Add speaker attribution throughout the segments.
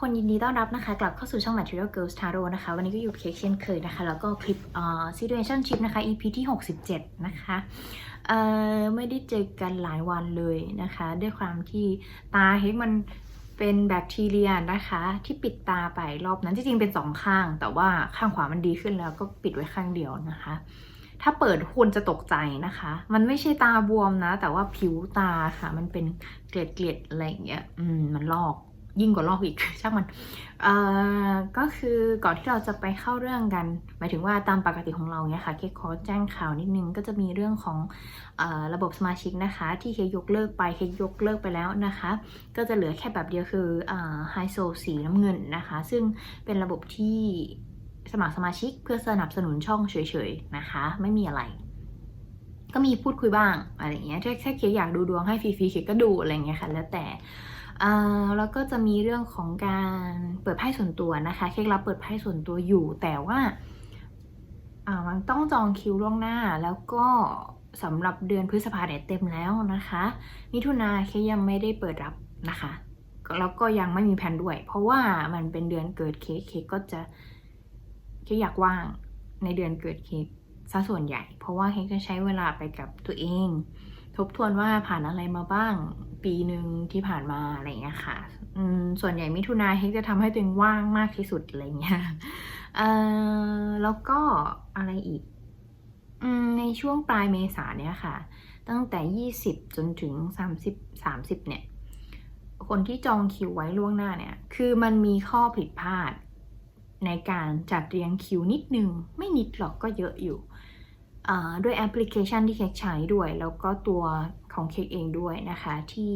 Speaker 1: คนยินดีต้อนรับนะคะ กลับเข้าสู่ช่อง Material Girls Tarot นะคะ วันนี้ก็อยู่เคเช่นเคยนะคะ แล้วก็คลิปเอ่อ Situationship นะคะ EP ที่ 67 นะคะเอ่อไม่ได้เจอกันหลายวันเลยนะคะ ด้วยความที่ตาเฮกมันเป็นแบคทีเรียนะคะ ที่ปิดตาไปรอบนั้นจริงๆเป็นสองข้าง แต่ว่าข้างขวามันดีขึ้นแล้วก็ปิดไว้ข้างเดียวนะคะ ถ้าเปิดคุณจะตกใจนะคะ มันไม่ใช่ตาบวมนะ แต่ว่าผิวตาค่ะ มันเป็นเกล็ดเกล็ดๆอะไรอย่างเงี้ยอืมมันลอก ยิ่งกว่าลอกอีกช่างมันเอ่อก็คือก่อนที่เราจะไปเข้าเรื่องกัน หมายถึงว่าตามปกติของเราเนี่ยค่ะเคขอแจ้งข่าวนิดนึงก็จะมีเรื่องของออระบบสมาชิกนะคะ ที่เคยกเลิกไปเคยกเลิกไปแล้วนะคะ ก็จะเหลือแค่แบบเดียวคือไฮโซสีน้ำเงินนะคะ ซึ่งเป็นระบบที่สมัครสมาชิกเพื่อสนับสนุนช่องเฉยๆนะคะ ไม่มีอะไรก็มีพูดคุยบ้างอะไรอย่างเงี้ยถ้าถ้าเคอยากดูดวงให้ฟรีๆเคกก็ดูอะไรเงี้ยค่ะ แล้วแต่ แล้วก็จะมีเรื่องของการเปิดไพ่ส่วนตัวนะคะ เคกรับเปิดไพ่ส่วนตัวอยู่ แต่ว่ามันต้องจองคิวล่วงหน้า แล้วก็สำหรับเดือนพฤษภาเนี่ยเต็มแล้วนะคะ มิถุนาเคยังไม่ได้เปิดรับนะคะ แล้วก็ยังไม่มีแผนด้วย เพราะว่ามันเป็นเดือนเกิดเค้กเค้กก็จะเค้อยากว่างในเดือนเกิดเค้กซะส่วนใหญ่ เพราะว่าเค้กจะใช้เวลาไปกับตัวเอง ทบทวนว่าผ่านอะไรมาบ้าง ปีหนึ่งที่ผ่านมาอะไรเงี้ยค่ะส่วนใหญ่มิถุนาเฮกจะทำให้ตัวเองว่างมากที่สุดอะไรเงี้ยแล้วก็อะไรอีกอในช่วงปลายเมษาเนี่ยค่ะ ตั้งแต่ 20 จนถึง 30 30 เนี่ย คนที่จองคิวไว้ล่วงหน้าเนี่ย คือมันมีข้อผิดพลาดในการจัดเรียงคิวนิดนึง ไม่นิดหรอกก็เยอะอยู่ ด้วยแอปพลิเคชันที่เค้กใช้ด้วย แล้วก็ตัวของเค้กเองด้วยนะคะ ที่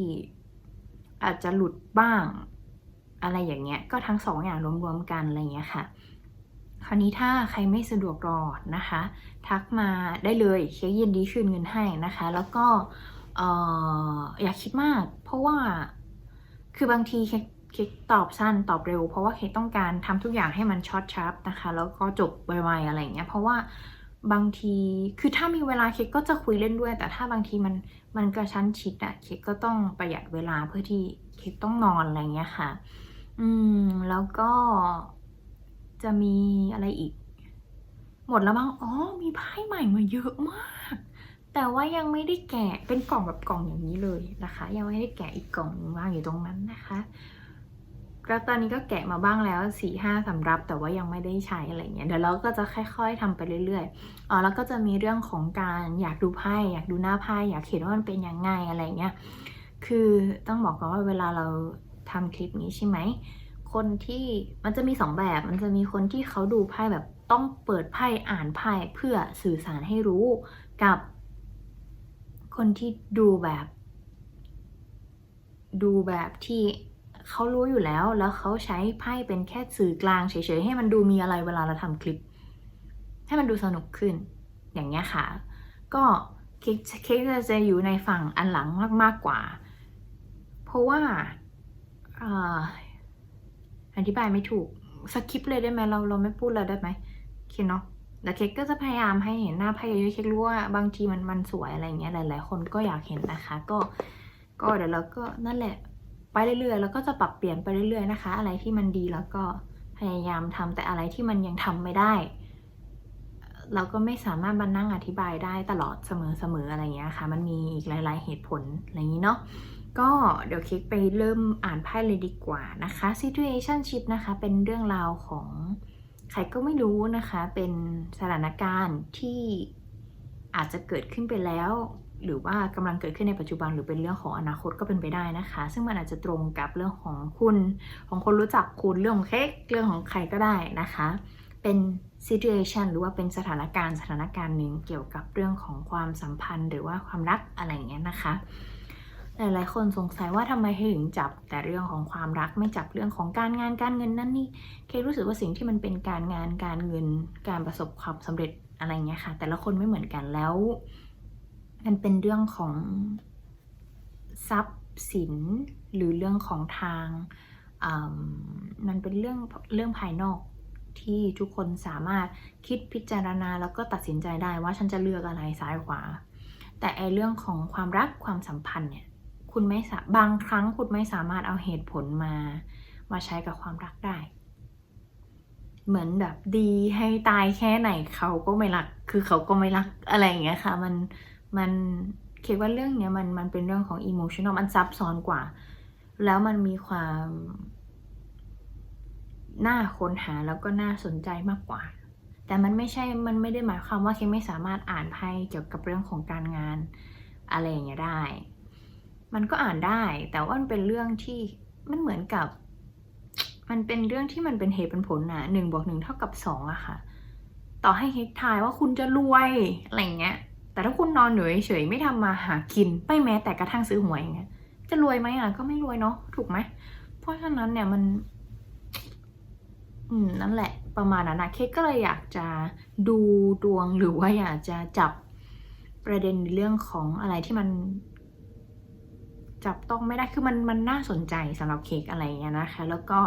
Speaker 1: อาจจะหลุดบ้างอะไรอย่างเงี้ย ก็ทั้งสองอย่างรวมๆกันอะไรเงี้ยค่ะ คราวนี้ถ้าใครไม่สะดวกรอนะคะ ทักมาได้เลยเค้กยินดีคืนเงินให้นะคะ แล้วก็เอ่อย่าคิดมาก เพราะว่าคือบางทีเค้กเค้กตอบสั้นตอบเร็ว เพราะว่าเค้กต้องการทำทุกอย่างให้มันช็อตชาร์ปนะคะ แล้วก็จบไวๆอะไรเงี้ยเพราะว่า บางทีคือถ้ามีเวลาเค้กก็จะคุยเล่นด้วย แต่ถ้าบางทีมันมันกระชั้นชิดอะเค้กก็ต้องประหยัดเวลาเพื่อที่เค้กต้องนอนอะไรเงี้ยค่ะ อืมแล้วก็จะมีอะไรอีก หมดแล้วบ้างอ๋อมีไพ่ใหม่มาเยอะมาก แต่ว่ายังไม่ได้แกะเป็นกล่องแบบกล่องอย่างนี้เลยนะคะ ยังไม่ได้แกะอีกกล่องวางอยู่ตรงนั้นนะคะ ก็ตอนนี้ก็แกะมาบ้างแล้วสี่ห้าสำรับแต่ว่ายังไม่ได้ใช้อะไรเงี้ยเดี๋ยวเราก็จะค่อย ๆทำไปเรื่อยๆอ๋อแล้วก็จะมีเรื่องของการอยากดูไพ่อยากดูหน้าไพ่อยากเห็นว่ามันเป็นยังไงอะไรเงี้ยคือต้องบอกก่อนว่าเวลาเราทำคลิปนี้ใช่ไหมคนที่มันจะมีสองแบบมันจะมีคนที่เขาดูไพ่แบบต้องเปิดไพ่อ่านไพ่เพื่อสื่อสารให้รู้กับคนที่ดูแบบ ดูแบบที่ เขารู้อยู่แล้ว แล้วเขาใช้ไพ่เป็นแค่สื่อกลางเฉยๆ ให้มันดูมีอะไรเวลาเราทำคลิป ให้มันดูสนุกขึ้น อย่างเงี้ยค่ะ ก็เค้กเค้กจะอยู่ในฝั่งอันหลังมากๆกว่า เพราะว่าอธิบายไม่ถูกสคิปเลยได้ไหมเราเราไม่พูดเลยได้ไหมโอเคเนาะแล้วเค้กก็จะพยายามให้เห็นหน้าไพ่เยอะๆเค้กรู้ว่าบางทีมันมันสวยอะไรเงี้ยหลาย ๆ คนก็อยากเห็นนะคะ ก็ก็เดี๋ยวเราก็นั่นแหละ ไปเรื่อยๆ แล้วก็จะปรับเปลี่ยนไปเรื่อยๆนะคะ อะไรที่มันดีแล้วก็พยายามทำแต่อะไรที่มันยังทำไม่ได้ เราก็ไม่สามารถมานั่งอธิบายได้ตลอดเสมอๆอะไรเงี้ยค่ะ มันมีอีกหลาย ๆ เหตุผลอะไรอย่างนี้เนาะก็เดี๋ยวคลิกไปเริ่มอ่านไพ่เลยดีกว่านะคะ situationship นะคะ เป็นเรื่องราวของใครก็ไม่รู้นะคะ เป็นสถานการณ์ที่อาจจะเกิดขึ้นไปแล้วหรือว่ากำลังเกิดขึ้นในปัจจุบันหรือเป็นเรื่องของอนาคตก็เป็นไปได้นะคะ ซึ่งมันอาจจะตรงกับเรื่องของคุณ ของคนรู้จักคุณเรื่องของเค้กเรื่องของใครก็ได้นะคะ เป็น situation หรือว่าเป็นสถานการณ์สถานการณ์หนึ่งเกี่ยวกับเรื่องของความสัมพันธ์ หรือว่าความรักอะไรอย่างเงี้ยนะคะ หลายๆ คนสงสัยว่าทำไมถึงจับแต่เรื่องของความรักไม่จับเรื่องของการงานการเงินนั่นนี่เครู้สึกว่าสิ่งที่มันเป็นการงานการเงินการประสบความสำเร็จอะไรเงี้ยค่ะ แต่ละคนไม่เหมือนกันแล้ว มันเป็นเรื่องของทรัพย์สินหรือเรื่องของทางมันเป็นเรื่องเรื่องภายนอกที่ทุกคนสามารถคิดพิจารณาแล้วก็ตัดสินใจได้ว่าฉันจะเลือกอะไรซ้ายขวา แต่ไอเรื่องของความรักความสัมพันธ์เนี่ยคุณไม่สาบางครั้งคุณไม่สามารถเอาเหตุผลมามาใช้กับความรักได้ เหมือนแบบดีให้ตายแค่ไหนเขาก็ไม่รัก คือเขาก็ไม่รักอะไรอย่างเงี้ยค่ะ มัน มันคิดว่าเรื่องเนี้ยมันมันเป็นเรื่องของอิโมชัน a ลมันซับซ้อนกว่า แล้วมันมีความน่าค้นหาแล้วก็น่าสนใจมากกว่า แต่มันไม่ใช่ มันไม่ได้หมายความว่าเคไม่สามารถอ่านไพ่เกี่ยวกับเรื่องของการงานอะไรอย่างเงี้ยได้ มันก็อ่านได้ แต่ว่ามันเป็นเรื่องที่มันเหมือนกับ มันเป็นเรื่องที่มันเป็นเหตุเป็นผลนะหนึ่งบวกหนึ่งเท่ากับสองอะค่ะ ต่อให้เฮกทายว่าคุณจะรวยอะไรเงี้ย แต่ถ้าคุณนอนอยู่เฉยๆไม่ทำมาหากินไม่แม้แต่กระทั่งซื้อหวยอย่างเงี้ยจะรวยไหมอะก็ไม่รวยเนาะถูกไหม เพราะฉะนั้นเนี่ยมัน อืมนั่นแหละ ประมาณนั้นนะเคกก็เลยอยากจะดูดวงหรือว่าอยากจะจับประเด็นเรื่องของอะไรที่มัน จับต้องไม่ได้คือมันมันน่าสนใจสำหรับเค้กอะไรอย่างเงี้ยนะคะ แล้วก็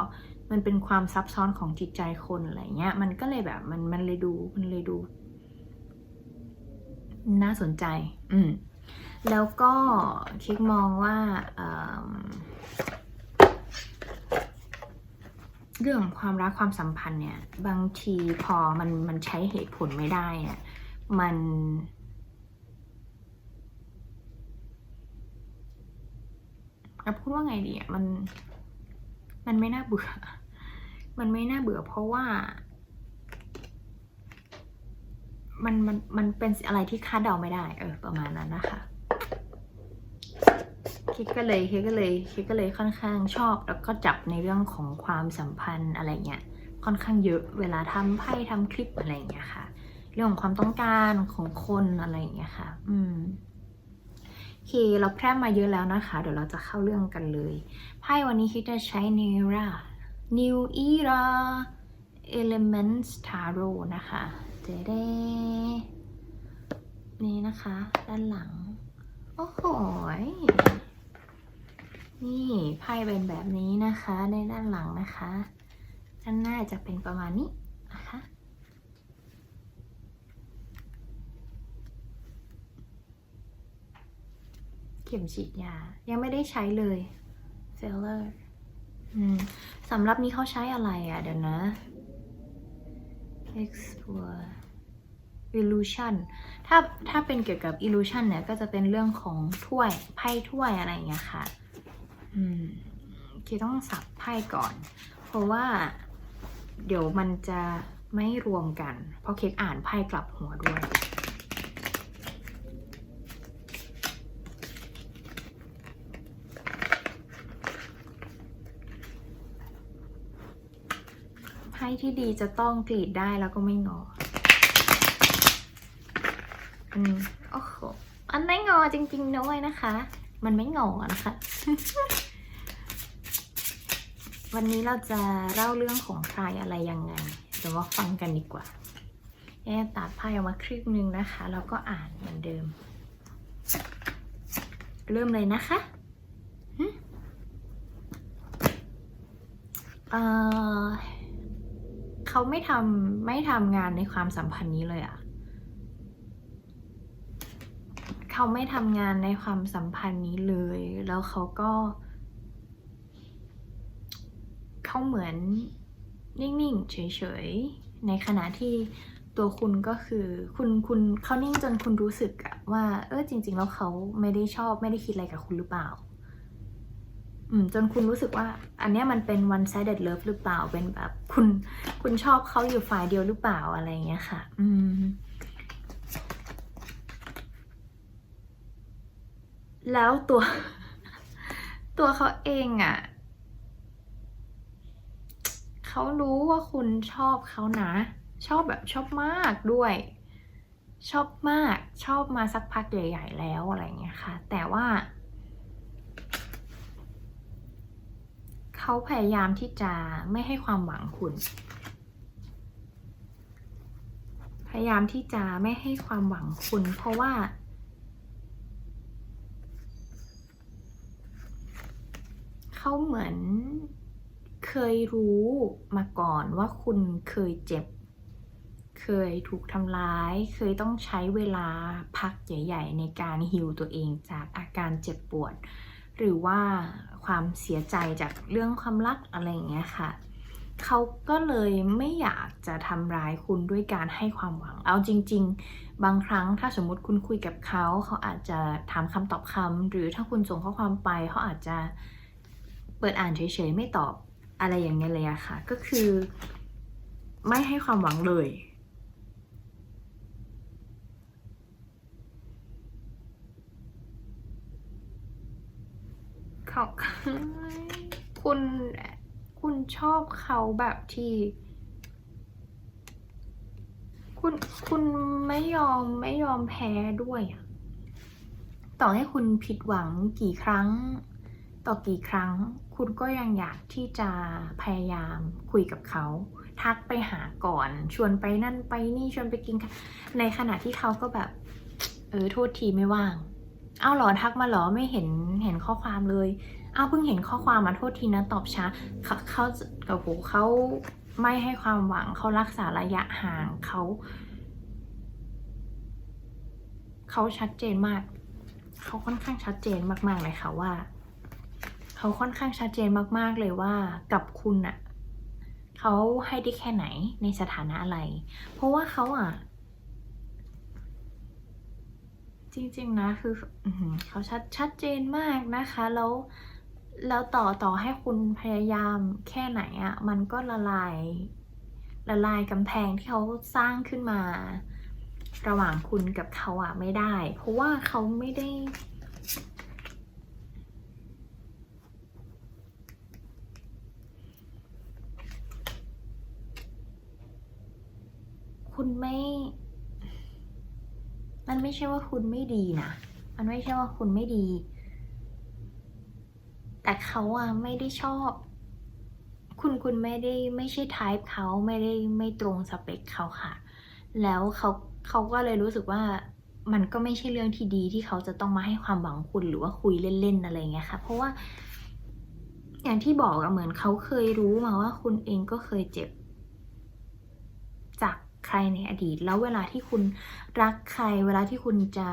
Speaker 1: มันเป็นความซับซ้อนของจิตใจคนอะไรเงี้ย มันก็เลยแบบมันมันเลยดูมันเลยดู น่าสนใจ อืม แล้วก็เค้กมองว่าเเรื่องของความรักความสัมพันธ์เนี่ย บางทีพอมันมันใช้เหตุผลไม่ได้เนี่ยมัน จะพูดว่าไงดีอะมัน มันไม่น่าเบื่อ มันไม่น่าเบื่อเพราะว่า มันมันมันเป็นอะไรที่คาดเดาไม่ได้ เออ ประมาณนั้นนะคะคิดก็เลยคิดก็เลยคิดก็เลยค่อนข้างชอบ แล้วก็จับในเรื่องของความสัมพันธ์อะไรเงี้ยค่อนข้างเยอะเวลาทำไพ่ทำคลิปอะไรเงี้ยค่ะ เรื่องของความต้องการของคนอะไรเงี้ยค่ะ อืมโอเคเราแพร่มาเยอะแล้วนะคะ เดี๋ยวเราจะเข้าเรื่องกันเลยไพ่วันนี้คิดจะใช้ Nera New Era Elements Tarot นะคะ เจเดนี่นะคะ ด้านหลัง โอ้โหยนี่ไพ่เป็นแบบนี้นะคะในด้านหลังนะคะ ด้านหน้าจะเป็นประมาณนี้นะคะเข็มฉีดยา ยังไม่ได้ใช้เลยเซลเลอร์สำหรับนี้เขาใช้อะไรอะ เดี๋ยวนะ explore illusion ถ้าถ้าเป็นเกี่ยวกับ illusion เนี่ย ก็จะเป็นเรื่องของถ้วยไพ่ถ้วยอะไรอย่างเงี้ยค่ะ อืมคีต้องสับไพ่ก่อน เพราะว่าเดี๋ยวมันจะไม่รวมกัน เพราะเค้กอ่านไพ่กลับหัวด้วย ไพ่ที่ดีจะต้องกรีดได้แล้วก็ไม่งออืมโอ้โหอันไม่งอจริงๆด้วยนะคะ มันไม่งอนะคะ วันนี้เราจะเล่าเรื่องของใครอะไรยังไงเดี๋ยวมาฟังกันดีกว่าแอบตัดไพ่ออกมาครึ่งนึงนะคะ แล้วก็อ่านเหมือนเดิม เริ่มเลยนะคะเอ่อ เขาไม่ทำไม่ทำงานในความสัมพันธ์นี้เลยอะเขาไม่ทำงานในความสัมพันธ์นี้เลย แล้วเขาก็ เขาเหมือนนิ่งๆเฉยๆ ในขณะที่ตัวคุณก็คือคุณคุณเขานิ่งจนคุณรู้สึกอะว่า เออจริง ๆ แล้วเขาไม่ได้ชอบไม่ได้คิดอะไรกับคุณหรือเปล่า จนคุณรู้สึกว่า อันนี้มันเป็น one sided love หรือเปล่าเป็นแบบคุณคุณชอบเขาอยู่ฝ่ายเดียวหรือเปล่าอะไรเงี้ยค่ะ อืม แล้วตัว ตัวเขาเองอะ่ะเขารู้ว่าคุณชอบเขานะ ชอบแบบชอบมากด้วย ชอบมากชอบมาสักพักใหญ่ ๆ แล้วอะไรเงี้ยค่ะ แต่ว่า เขาพยายามที่จะไม่ให้ความหวังคุณ พยายามที่จะไม่ให้ความหวังคุณ เพราะว่า เขาเหมือนเคยรู้มาก่อนว่าคุณเคยเจ็บ เคยถูกทำร้าย เคยต้องใช้เวลาพักใหญ่ ๆ ในการฮิวตัวเองจากอาการเจ็บปวด หรือว่าความเสียใจจากเรื่องความรักอะไรอย่างเงี้ยค่ะเขาก็เลยไม่อยากจะทำร้ายคุณด้วยการให้ความหวัง เอาจริง ๆ บางครั้งถ้าสมมติคุณคุยกับเขา เขาอาจจะถามคำตอบคำหรือถ้าคุณส่งข้อความไป เขาอาจจะเปิดอ่านเฉยๆ ไม่ตอบอะไรอย่างเงี้ยเลยอะค่ะ ก็คือไม่ให้ความหวังเลย เขาคุณคุณชอบเขาแบบที่ คุณคุณไม่ยอมไม่ยอมแพ้ด้วย ต่อให้คุณผิดหวังกี่ครั้ง ต่อกี่ครั้ง คุณก็ยังอยากที่จะพยายามคุยกับเขาทักไปหาก่อน ชวนไปนั่นไปนี่ชวนไปกินในขณะที่เขาก็แบบ เออโทษทีไม่ว่าง เอาหรอทักมาเหรอไม่เห็นเห็นข้อความเลยเอาเพิ่งเห็นข้อความมาโทษทีนะตอบช้าเขาเขาโอ้โหเขาไม่ให้ความหวังเขารักษาระยะห่างเขาเขาชัดเจนมาก เขาค่อนข้างชัดเจนมากๆเลยค่ะว่า เขาค่อนข้างชัดเจนมากๆเลยว่ากับคุณอะเขาให้ได้แค่ไหนในสถานะอะไร เพราะว่าเขาอะ จริงๆนะคือเขาชัดชัดเจนมากนะคะแล้วแล้วต่อต่อให้คุณพยายามแค่ไหนอะมันก็ละลายละลายกำแพงที่เขาสร้างขึ้นมา ระหว่างคุณกับเขาอะไม่ได้ เพราะว่าเขาไม่ได้คุณไม่ มันไม่ใช่ว่าคุณไม่ดีนะ มันไม่ใช่ว่าคุณไม่ดี แต่เขาอะไม่ได้ชอบ คุณคุณไม่ได้ไม่ใช่ type เขาไม่ได้ไม่ตรงสเปคเขาค่ะ แล้วเขาเขาก็เลยรู้สึกว่ามันก็ไม่ใช่เรื่องที่ดีที่เขาจะต้องมาให้ความหวังคุณหรือว่าคุยเล่นๆอะไรเงี้ยค่ะ เพราะว่า อย่างที่บอกอะเหมือนเขาเคยรู้มาว่าคุณเองก็เคยเจ็บ จาก ใครในอดีต แล้วเวลาที่คุณรักใคร เวลาที่คุณจะ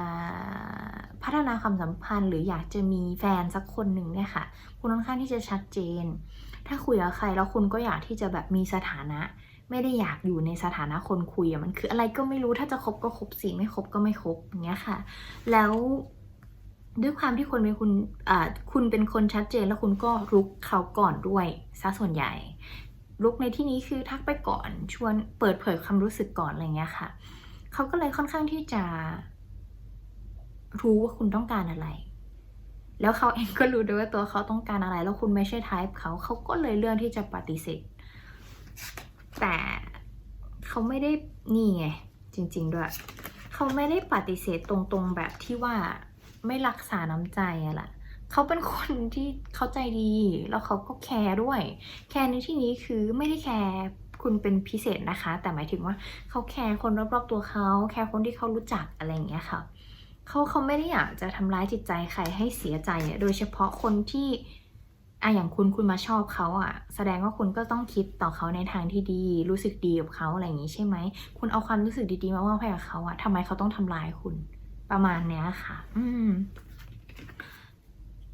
Speaker 1: พัฒนาความสัมพันธ์ หรืออยากจะมีแฟนสักคนหนึ่งเนี่ยค่ะ คุณค่อนข้างที่จะชัดเจน ถ้าคุยกับใครแล้วคุณก็อยากที่จะแบบมีสถานะ ไม่ได้อยากอยู่ในสถานะคนคุยอะมันคืออะไรก็ไม่รู้ถ้าจะคบก็คบสิไม่คบก็ไม่คบอย่างเงี้ยค่ะ แล้วด้วยความที่คนเป็นคุณคุณเป็นคนชัดเจนแล้วคุณก็รุกเขาก่อนด้วยซะส่วนใหญ่ รุกในที่นี้คือทักไปก่อนชวนเปิดเผยความรู้สึกก่อนอะไรเงี้ยค่ะ เขาก็เลยค่อนข้างที่จะ รู้ว่าคุณต้องการอะไร แล้วเขาเองก็รู้ด้วยว่าตัวเขาต้องการอะไร แล้วคุณไม่ใช่ type เขาเขาก็เลยเลือกที่จะปฏิเสธแต่เขาไม่ได้นี่ไง จริง ๆ ด้วย เขาไม่ได้ปฏิเสธตรงๆแบบที่ว่าไม่รักษาน้ำใจอะล่ะ เขาเป็นคนที่เข้าใจดี แล้วเขาก็แคร์ด้วย แคร์ในที่นี้คือไม่ได้แคร์คุณเป็นพิเศษนะคะ แต่หมายถึงว่าเขาแคร์คนรอบๆตัวเขาแคร์คนที่เขารู้จักอะไรอย่างเงี้ยค่ะเขาเขาไม่ได้อยากจะทำร้ายจิตใจใครให้เสียใจอะโดยเฉพาะคนที่อะอย่างคุณคุณมาชอบเขาอะแสดงว่าคุณก็ต้องคิดต่อเขาในทางที่ดี รู้สึกดีกับเขาอะไรอย่างนี้ใช่ไหม คุณเอาความรู้สึกดีๆมามอบให้กับเขาอะทำไมเขาต้องทำร้ายคุณประมาณเนี้ยค่ะ อืมฮือฮือฮือฮือ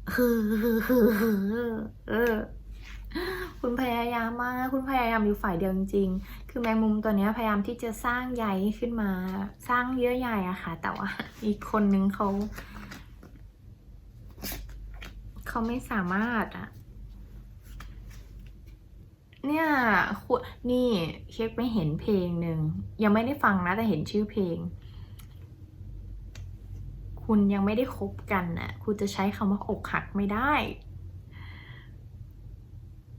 Speaker 1: เออ คุณพยายามมาก คุณพยายามอยู่ฝ่ายเดียวจริงๆ คือแมงมุมตัวนี้พยายามที่จะสร้างใยขึ้นมา สร้างเยื่อใยอะค่ะ แต่ว่าอีกคนนึงเขา เขาไม่สามารถอะเนี่ยคุณนี่เช็คไปเห็นเพลงหนึ่ง ยังไม่ได้ฟังนะแต่เห็นชื่อเพลง คุณยังไม่ได้คบกันน่ะคุณจะใช้คำว่าอกหักไม่ได้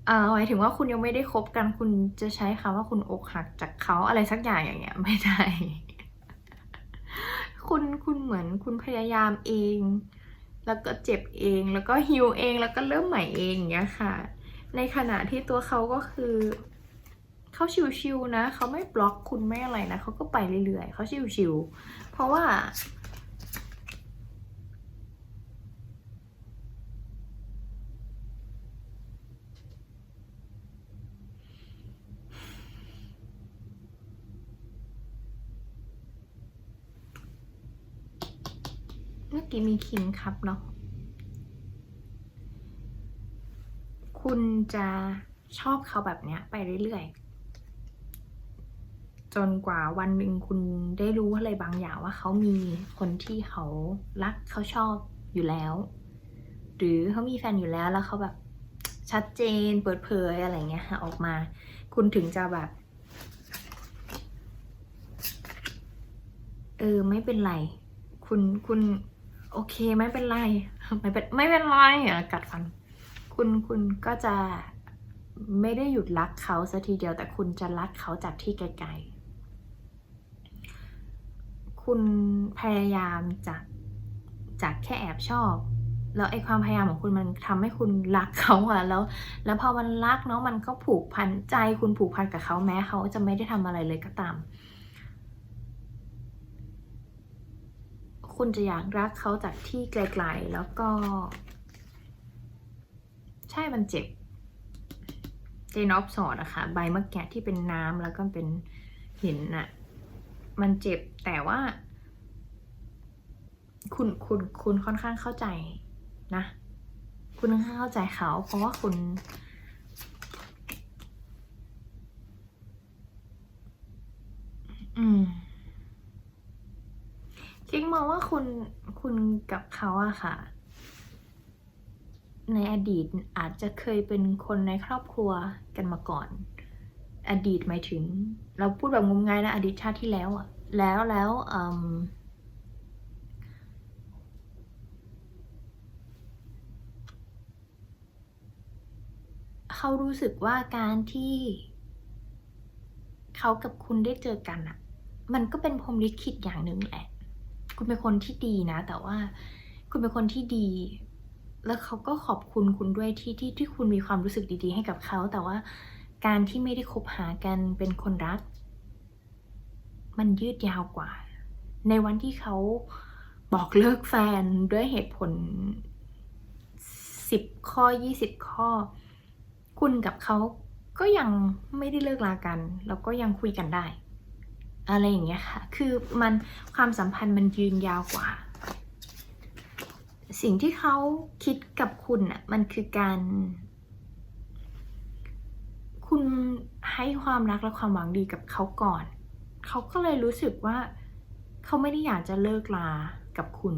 Speaker 1: อ่าหมายถึงว่าคุณยังไม่ได้คบกันคุณจะใช้คำว่าคุณอกหักจากเขาอะไรสักอย่างอย่างเงี้ยไม่ได้ คุณคุณเหมือนคุณพยายามเอง แล้วก็เจ็บเองแล้วก็ฮิวเองแล้วก็เริ่มใหม่เองอย่างเงี้ยค่ะ ในขณะที่ตัวเขาก็คือเขาชิวๆนะเขาไม่บล็อกคุณไม่อะไรนะเขาก็ไปเรื่อยๆเขาชิวๆเพราะว่า กี้มีคิงครับเนาะคุณจะชอบเขาแบบเนี้ยไปเรื่อยๆ จนกว่าวันหนึ่งคุณได้รู้อะไรบางอย่างว่าเขามีคนที่เขารักเขาชอบอยู่แล้ว หรือเขามีแฟนอยู่แล้วแล้วเขาแบบชัดเจนเปิดเผยอะไรเงี้ยค่ะออกมา คุณถึงจะแบบ เออไม่เป็นไร คุณคุณ โอเคไม่เป็นไรไม่เป็นไม่เป็นไรอะกัดฟัน คุณคุณก็จะไม่ได้หยุดรักเขาสัทีเดียวแต่คุณจะรักเขาจากที่ไกลๆ คุณพยายามจากจากแค่แอบชอบ แล้วไอ้ความพยายามของคุณมันทำให้คุณรักเขาอะแล้ว แล้วพอมันรักเนาะมันก็ผูกพันใจคุณผูกพันกับเขาแม้เขาจะไม่ได้ทำอะไรเลยก็ตาม คุณจะอยากรักเขาจากที่ไกลๆ แล้วก็ ใช่มันเจ็บเจนอฟสอดอะค่ะ ใบมะแกะที่เป็นน้ำแล้วก็เป็นหินน่ะมันเจ็บแต่ว่า คุณคุณคุณค่อนข้างเข้าใจนะ คุณค่อนข้างเข้าใจเขา เพราะว่าคุณอืม คิงมองว่าคุณคุณกับเขาอะค่ะ ในอดีตอาจจะเคยเป็นคนในครอบครัวกันมาก่อน อดีตหมายถึง เราพูดแบบงมงายนะอดีตชาติที่แล้วอะแล้วแล้วเขารู้สึกว่าการที่เขากับคุณได้เจอกันอะมันก็เป็นพรหมลิขิตอย่างหนึ่งแหละ คุณเป็นคนที่ดีนะ แต่ว่าคุณเป็นคนที่ดี แล้วเขาก็ขอบคุณคุณด้วยที่ที่ที่คุณมีความรู้สึกดีๆ ให้กับเขา แต่ว่าการที่ไม่ได้คบหากันเป็นคนรัก มันยืดยาวกว่า ในวันที่เขาบอกเลิกแฟนด้วยเหตุผลสิบข้อยี่สิบข้อ คุณกับเขาก็ยังไม่ได้เลิกลากัน แล้วก็ยังคุยกันได้ อะไรอย่างเงี้ยค่ะ คือมันความสัมพันธ์มันยืนยาวกว่า สิ่งที่เขาคิดกับคุณน่ะ มันคือการ คุณให้ความรักและความหวังดีกับเขาก่อน เขาก็เลยรู้สึกว่าเขาไม่ได้อยากจะเลิกลากับคุณ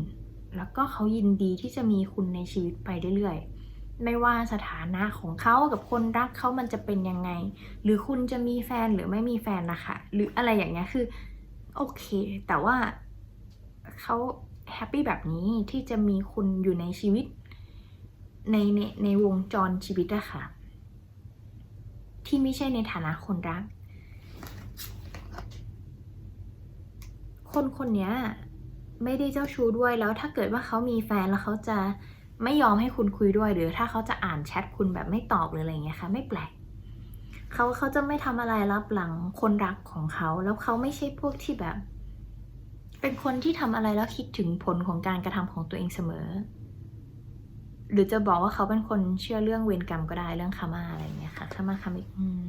Speaker 1: แล้วก็เขายินดีที่จะมีคุณในชีวิตไปเรื่อยๆ ไม่ว่าสถานะของเขากับคนรักเขามันจะเป็นยังไง หรือคุณจะมีแฟนหรือไม่มีแฟนนะคะ หรืออะไรอย่างเงี้ยคือ โอเค แต่ว่าเขาแฮปปี้แบบนี้ที่จะมีคุณอยู่ในชีวิต ในในในวงจรชีวิตอะค่ะ ที่ไม่ใช่ในฐานะคนรัก คนคนนี้ไม่ได้เจ้าชู้ด้วยแล้วถ้าเกิดว่าเขามีแฟนแล้วเขาจะ ไม่ยอมให้คุณคุยด้วยหรือถ้าเขาจะอ่านแชทคุณแบบไม่ตอบหรืออะไรเงี้ยค่ะ ไม่แปลกเขาเขาจะไม่ทำอะไรรับหลังคนรักของเขา แล้วเขาไม่ใช่พวกที่แบบ เป็นคนที่ทำอะไรแล้วคิดถึงผลของการกระทำของตัวเองเสมอ หรือจะบอกว่าเขาเป็นคนเชื่อเรื่องเวรกรรมก็ได้เรื่องคามาอะไรเงี้ยค่ะคามาคามิอืม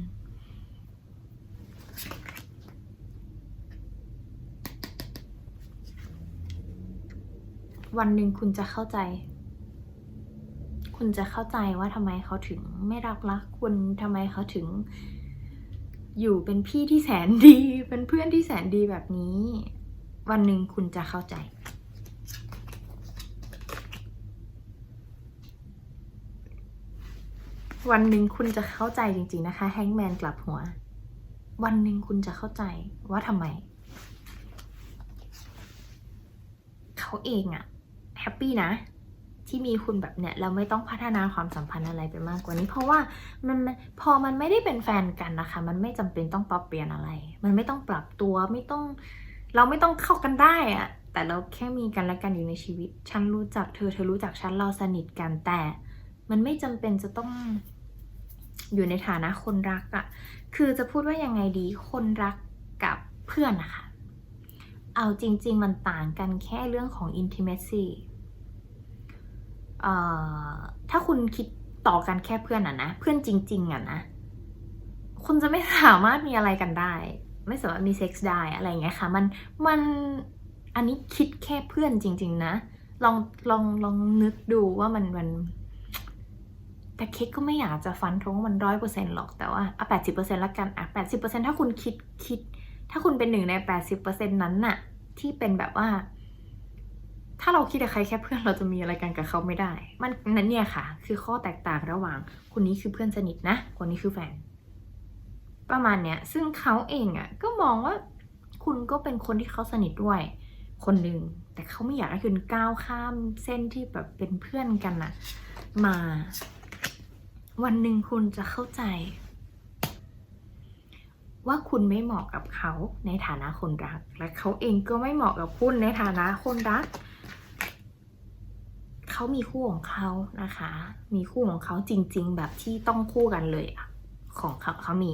Speaker 1: วันหนึ่งคุณจะเข้าใจ คุณจะเข้าใจว่าทำไมเขาถึงไม่รักรักคุณทำไมเขาถึง อยู่เป็นพี่ที่แสนดี เป็นเพื่อนที่แสนดีแบบนี้ วันหนึ่งคุณจะเข้าใจวันหนึ่งคุณจะเข้าใจจริง ๆ นะคะ แฮงแมนกลับหัว วันหนึ่งคุณจะเข้าใจว่าทำไม เขาเองอะแฮปปี้นะ ที่มีคุณแบบเนี้ยเราไม่ต้องพัฒนาความสัมพันธ์อะไรไปมากกว่านี้ เพราะว่ามันพอมันไม่ได้เป็นแฟนกันนะคะ มันไม่จำเป็นต้องปรับเปลี่ยนอะไร มันไม่ต้องปรับตัวไม่ต้อง เราไม่ต้องเข้ากันได้อะแต่เราแค่มีกันและกันอยู่ในชีวิต ฉันรู้จักเธอเธอรู้จักฉันเราสนิทกันแต่ มันไม่จำเป็นจะต้องอยู่ในฐานะคนรักอะคือจะพูดว่ายังไงดีคนรักกับเพื่อนนะคะเอาจริง ๆ มันต่างกันแค่เรื่องของ intimacy เอ่ ถ้าคุณคิดต่อกันแค่เพื่อนอะนะ เพื่อนจริง ๆอะนะ คุณจะไม่สามารถมีอะไรกันได้ ไม่สามารถมีเซ็กส์ได้อะไรอย่างเงี้ยค่ะ มัน มัน อันนี้คิดแค่เพื่อนจริง ๆ นะ ลอง ลอง ลองนึกดูว่ามัน มัน แต่เค้กก็ไม่อยากจะฟันธงว่ามันร้อยเปอร์เซ็นต์หรอก แต่ว่าอะแปดสิบเปอร์เซ็นต์ละกันอะแปดสิบเปอร์เซ็นต์ถ้าคุณคิด คิด ถ้าคุณเป็นหนึ่งในแปดสิบเปอร์เซ็นต์นั้นน่ะ ที่เป็นแบบว่า ถ้าเราคิดกับใครแค่เพื่อนเราจะมีอะไรกันกับเขาไม่ได้ มันนั้นเนี่ยค่ะ คือข้อแตกต่างระหว่าง คนนี้คือเพื่อนสนิทนะ คนนี้คือแฟน ประมาณเนี้ย ซึ่งเขาเองอะ่ะ ก็มองว่าคุณก็เป็นคนที่เขาสนิทด้วย คนหนึ่ง แต่เขาไม่อยากให้คุณก้าวข้ามเส้นที่แบบเป็นเพื่อนกันน่ะ มา วันหนึ่งคุณจะเข้าใจ ว่าคุณไม่เหมาะกับเขาในฐานะคนรัก และเขาเองก็ไม่เหมาะกับคุณในฐานะคนรัก เขามีคู่ของเขานะคะ มีคู่ของเขาจริง ๆ แบบที่ต้องคู่กันเลยอะของเขาเขามี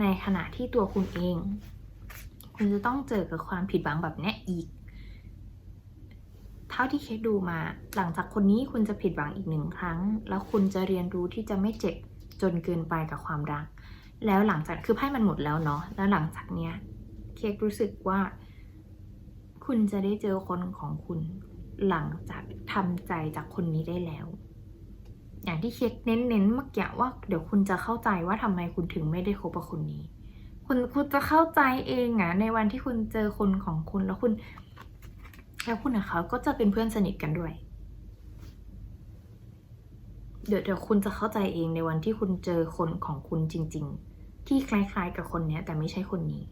Speaker 1: ในขณะที่ตัวคุณเอง คุณจะต้องเจอกับความผิดหวังแบบนี้อีก เท่าที่เคสดูมา หลังจากคนนี้คุณจะผิดหวังอีกหนึ่งครั้ง แล้วคุณจะเรียนรู้ที่จะไม่เจ็บจนเกินไปกับความรัก แล้วหลังจากคือไพ่มันหมดแล้วเนาะแล้วหลังจากเนี้ย เค้กรู้สึกว่า คุณจะได้เจอคนของคุณ หลังจากทำใจจากคนนี้ได้แล้ว อย่างที่เค้กเน้นๆเมื่อกี้ว่าเดี๋ยวคุณจะเข้าใจว่าทำไมคุณถึงไม่ได้คบกับคนนี้ คุณคุณจะเข้าใจเองอะในวันที่คุณเจอคนของคุณแล้วคุณ แล้วคุณกับเขาก็จะเป็นเพื่อนสนิทกันด้วย เดี๋ยวเดี๋ยวคุณจะเข้าใจเองในวันที่คุณเจอคนของคุณจริง ๆ ที่คล้ายๆกับคนเนี้ย แต่ไม่ใช่คนนี้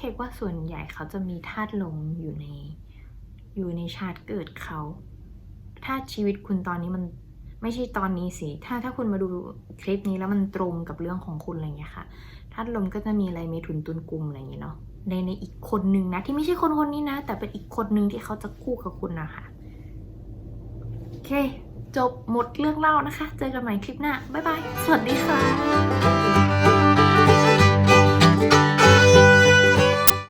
Speaker 1: เค้กว่าส่วนใหญ่เขาจะมีธาตุลมอยู่ใน อยู่ในชาติเกิดเขาถ้าชีวิตคุณตอนนี้มันไม่ใช่ตอนนี้สิ ถ้าถ้าคุณมาดูคลิปนี้แล้วมันตรงกับเรื่องของคุณอะไรเงี้ยค่ะธาตุลมก็จะมีอะไรเมถุนตุลกุมอะไรอย่างเงี้ยเนาะ ในในอีกคนนึงนะ ที่ไม่ใช่คนคนนี้นะ แต่เป็นอีกคนนึงที่เขาจะคู่กับคุณนะคะโอเค จบหมดเรื่องเล่านะคะ เจอกันใหม่คลิปหน้า บ๊ายบาย สวัสดีค่ะ